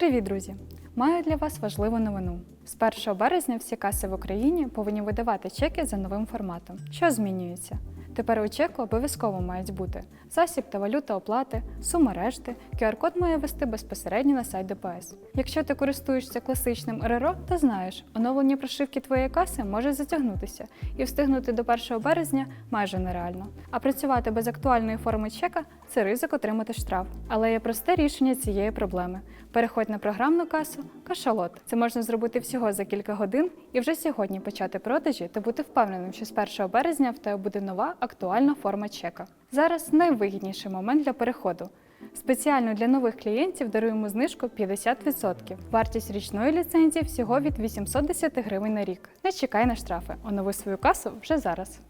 Привіт, друзі! Маю для вас важливу новину. З 1 березня всі каси в Україні повинні видавати чеки за новим форматом. Що змінюється? Тепер у чеку обов'язково мають бути засіб та валюта оплати, сума решти, QR-код має вести безпосередньо на сайт ДПС. Якщо ти користуєшся класичним РРО, то знаєш, оновлення прошивки твоєї каси може затягнутися, і встигнути до 1 березня майже нереально. А працювати без актуальної форми чека це ризик отримати штраф. Але є просте рішення цієї проблеми. Переходь на програмну касу Кашалот. Це можна зробити всього за кілька годин і вже сьогодні почати продажі та бути впевненим, що з 1 березня в тебе буде нова актуальна форма чека. Зараз найвигідніший момент для переходу. Спеціально для нових клієнтів даруємо знижку 50%. Вартість річної ліцензії всього від 810 гривень на рік. Не чекай на штрафи. Онови свою касу вже зараз.